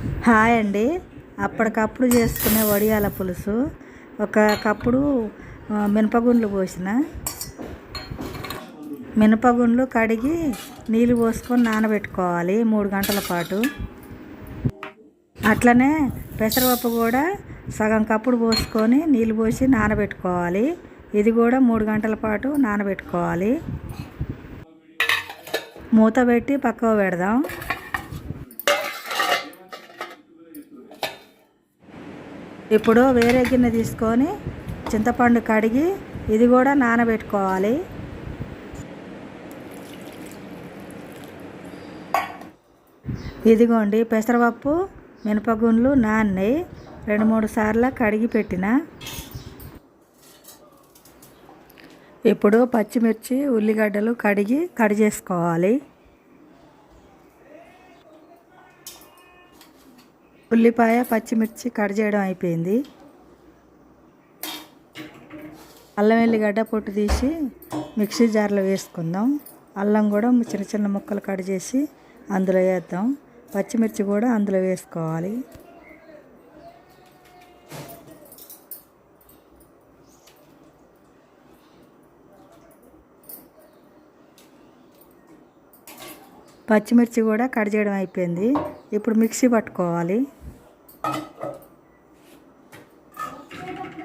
Hi అండి. అప్పటికప్పుడు చేసుకునే వడియాల పులుసు. ఒక కప్పుడు మినపగుండ్లు పోసిన. మినపగుండ్లు కడిగి నీళ్ళు పోసుకొని నానబెట్టుకోవాలి మూడు గంటల పాటు. అట్లనే పెసరపప్పు కూడా సగం కప్పుడు పోసుకొని నీళ్ళు పోసి నానబెట్టుకోవాలి. ఇది కూడా మూడు గంటల పాటు నానబెట్టుకోవాలి. మూత పెట్టి పక్కకు పెడదాం. ఇప్పుడు వేరే గిన్నె తీసుకొని చింతపండు కడిగి ఇది కూడా నానబెట్టుకోవాలి. ఇదిగోండి పెసరపప్పు మినపగుండ్లు నాన్నయి రెండు మూడు సార్లు కడిగి పెట్టిన. ఇప్పుడు పచ్చిమిర్చి ఉల్లిగడ్డలు కడిగి కడి చేసుకోవాలి. ఉల్లిపాయ పచ్చిమిర్చి కట్ చేయడం అయిపోయింది. అల్లం వెల్లిగడ్డ పొట్టు తీసి మిక్సీ జార్లో వేసుకుందాం. అల్లం కూడా చిన్న చిన్న ముక్కలు కట్ చేసి అందులో వేద్దాం. పచ్చిమిర్చి కూడా అందులో వేసుకోవాలి. పచ్చిమిర్చి కూడా కట్ చేయడం అయిపోయింది. ఇప్పుడు మిక్సీ పట్టుకోవాలి.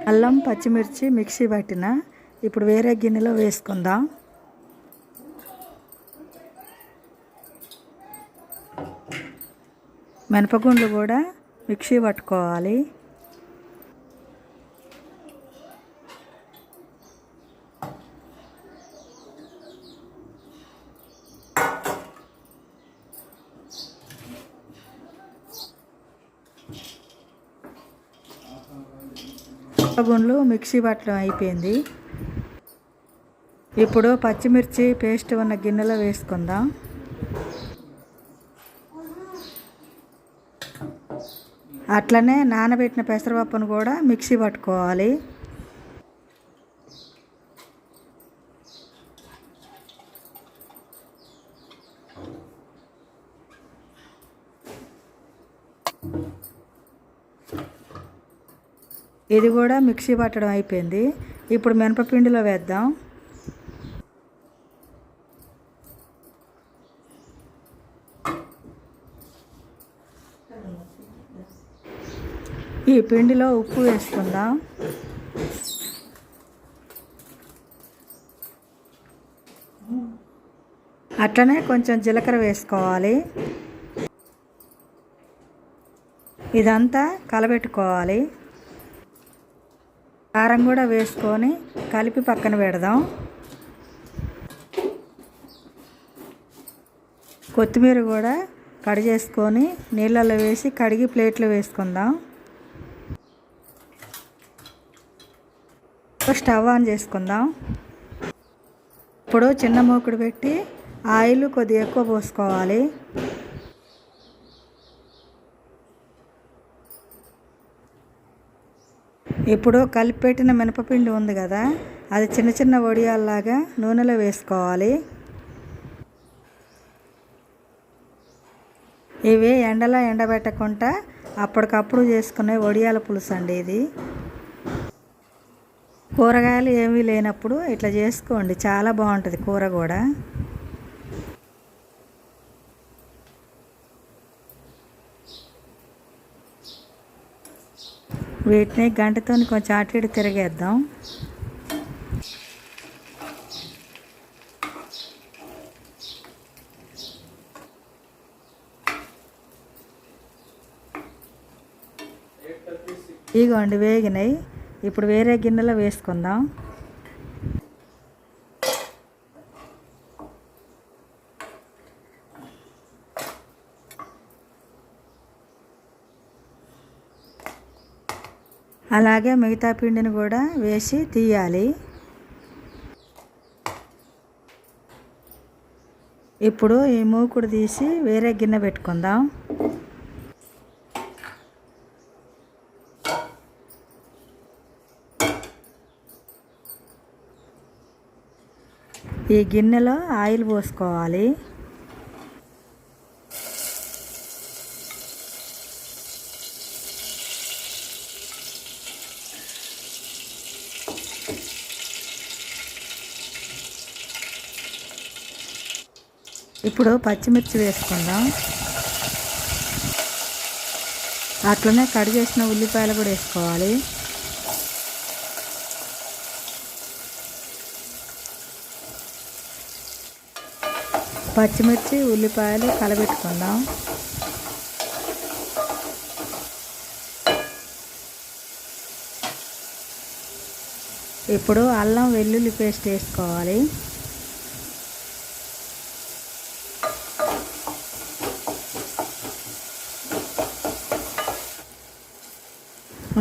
అల్లం పచ్చిమిర్చి మిక్సీ పట్టిన ఇప్పుడు వేరే గిన్నెలో వేసుకుందాం. మినపగుండ్లు కూడా మిక్సీ పట్టుకోవాలి. బొండ్లు మిక్సీ పట్టడం అయిపోయింది. ఇప్పుడు పచ్చిమిర్చి పేస్ట్ ఉన్న గిన్నెలో వేసుకుందాం. అట్లనే నానబెట్టిన పెసరపప్పును కూడా మిక్సీ పట్టుకోవాలి. ఇది కూడా మిక్సీ పట్టడం అయిపోయింది. ఇప్పుడు మినపపిండిలో వేద్దాం. ఈ పిండిలో ఉప్పు వేసుకుందాం. అట్లనే కొంచెం జీలకర్ర వేసుకోవాలి. ఇదంతా కలబెట్టుకోవాలి. కారం కూడా వేసుకొని కలిపి పక్కన పెడదాం. కొత్తిమీర కూడా కడి చేసుకొని నీళ్ళల్లో వేసి కడిగి ప్లేట్లో వేసుకుందాం. స్టవ్ ఆన్ చేసుకుందాం. ఇప్పుడు చిన్న మూకుడు పెట్టి ఆయిల్ కొద్దిగా ఎక్కువ పోసుకోవాలి. ఇప్పుడు కలిపెట్టిన మినపపిండి ఉంది కదా అది చిన్న చిన్న వడియాల్లాగా నూనెలో వేసుకోవాలి. ఇవి ఎండలో ఎండబెట్టకుండా అప్పటికప్పుడు చేసుకునే వడియాల పులుసు అండి ఇది. కూరగాయలు ఏమీ లేనప్పుడు ఇట్లా చేసుకోండి చాలా బాగుంటుంది కూర కూడా. వీటిని గంటతో కొంచెం అటు ఇటు తిరిగేద్దాం. ఇగోండి వేగినాయి. ఇప్పుడు వేరే గిన్నెలో వేసుకుందాం. అలాగే మిగతా పిండిని కూడా వేసి తీయాలి. ఇప్పుడు ఈ మూకుడు తీసి వేరే గిన్నె పెట్టుకుందాం. ఈ గిన్నెలో ఆయిల్ పోసుకోవాలి. ఇప్పుడు పచ్చిమిర్చి వేసుకుందాం. అట్లనే కట్ చేసిన ఉల్లిపాయలు కూడా వేసుకోవాలి. పచ్చిమిర్చి ఉల్లిపాయలు కలబెట్టుకుందాం. ఇప్పుడు అల్లం వెల్లుల్లి పేస్ట్ వేసుకోవాలి.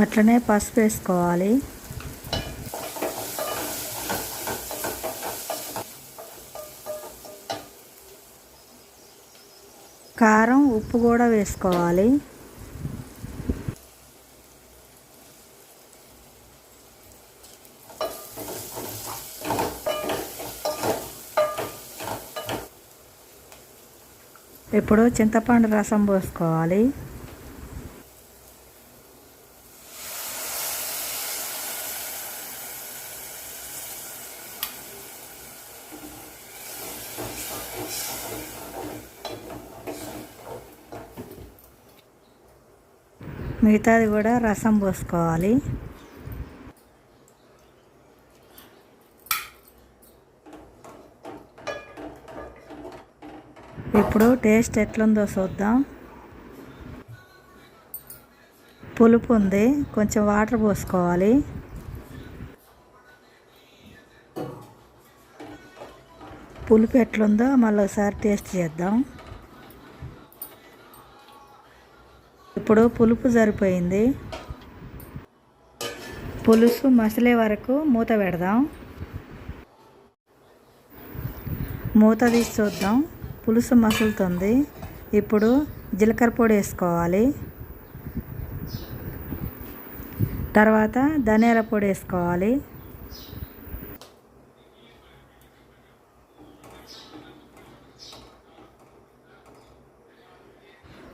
అట్లనే పసుపు వేసుకోవాలి. కారం ఉప్పు కూడా వేసుకోవాలి. ఇప్పుడు చింతపండు రసం పోసుకోవాలి. మిగతాది కూడా రసం పోసుకోవాలి. ఇప్పుడు టేస్ట్ ఎట్లుందో చూద్దాం. పులుపు ఉంది కొంచెం వాటర్ పోసుకోవాలి. పులుపు ఎట్లుందో మళ్ళీ ఒకసారి టేస్ట్ చేద్దాం. ఇప్పుడు పులుపు సరిపోయింది. పులుసు మసిలే వరకు మూత పెడదాం. మూత తీసి చూద్దాం. పులుసు మసులుతుంది. ఇప్పుడు జీలకర్ర పొడి వేసుకోవాలి. తర్వాత ధనియాల పొడి వేసుకోవాలి.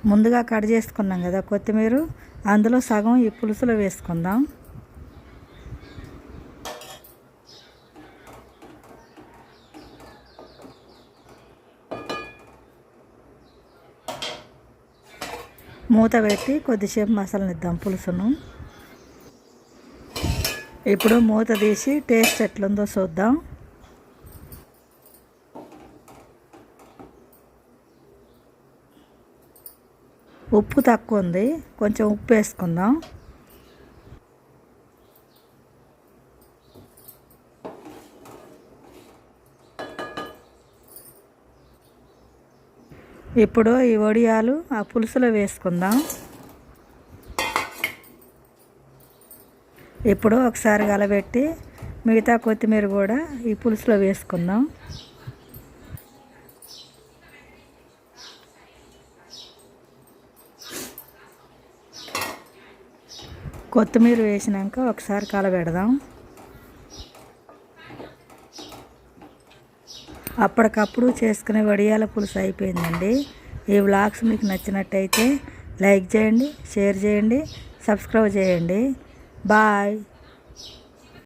ముందుగా కట్ చేసుకున్నాం కదా కొత్తిమీర. అందులో సగం ఈ పులుసులో వేసుకుందాం. మూత పెట్టి కొద్దిసేపు మసాలనిద్దాం పులుసును. ఇప్పుడు మూత తీసి టేస్ట్ ఎట్లుందో చూద్దాం. ఉప్పు తక్కువ ఉంది. కొంచెం ఉప్పు వేసుకుందాం. ఇప్పుడు ఈ వడియాలు ఆ పులుసులో వేసుకుందాం. ఇప్పుడు ఒకసారి కలబెట్టి మిగతా కొత్తిమీర కూడా ఈ పులుసులో వేసుకుందాం. కొత్తిమీర వేసినాక ఒకసారి కలబెడదాం. అప్పటికప్పుడు చేసుకునే వడియాల పులుసు అయిపోయిందండి. ఈ వ్లాగ్స్ మీకు నచ్చినట్టయితే లైక్ చేయండి షేర్ చేయండి సబ్స్క్రైబ్ చేయండి. బాయ్.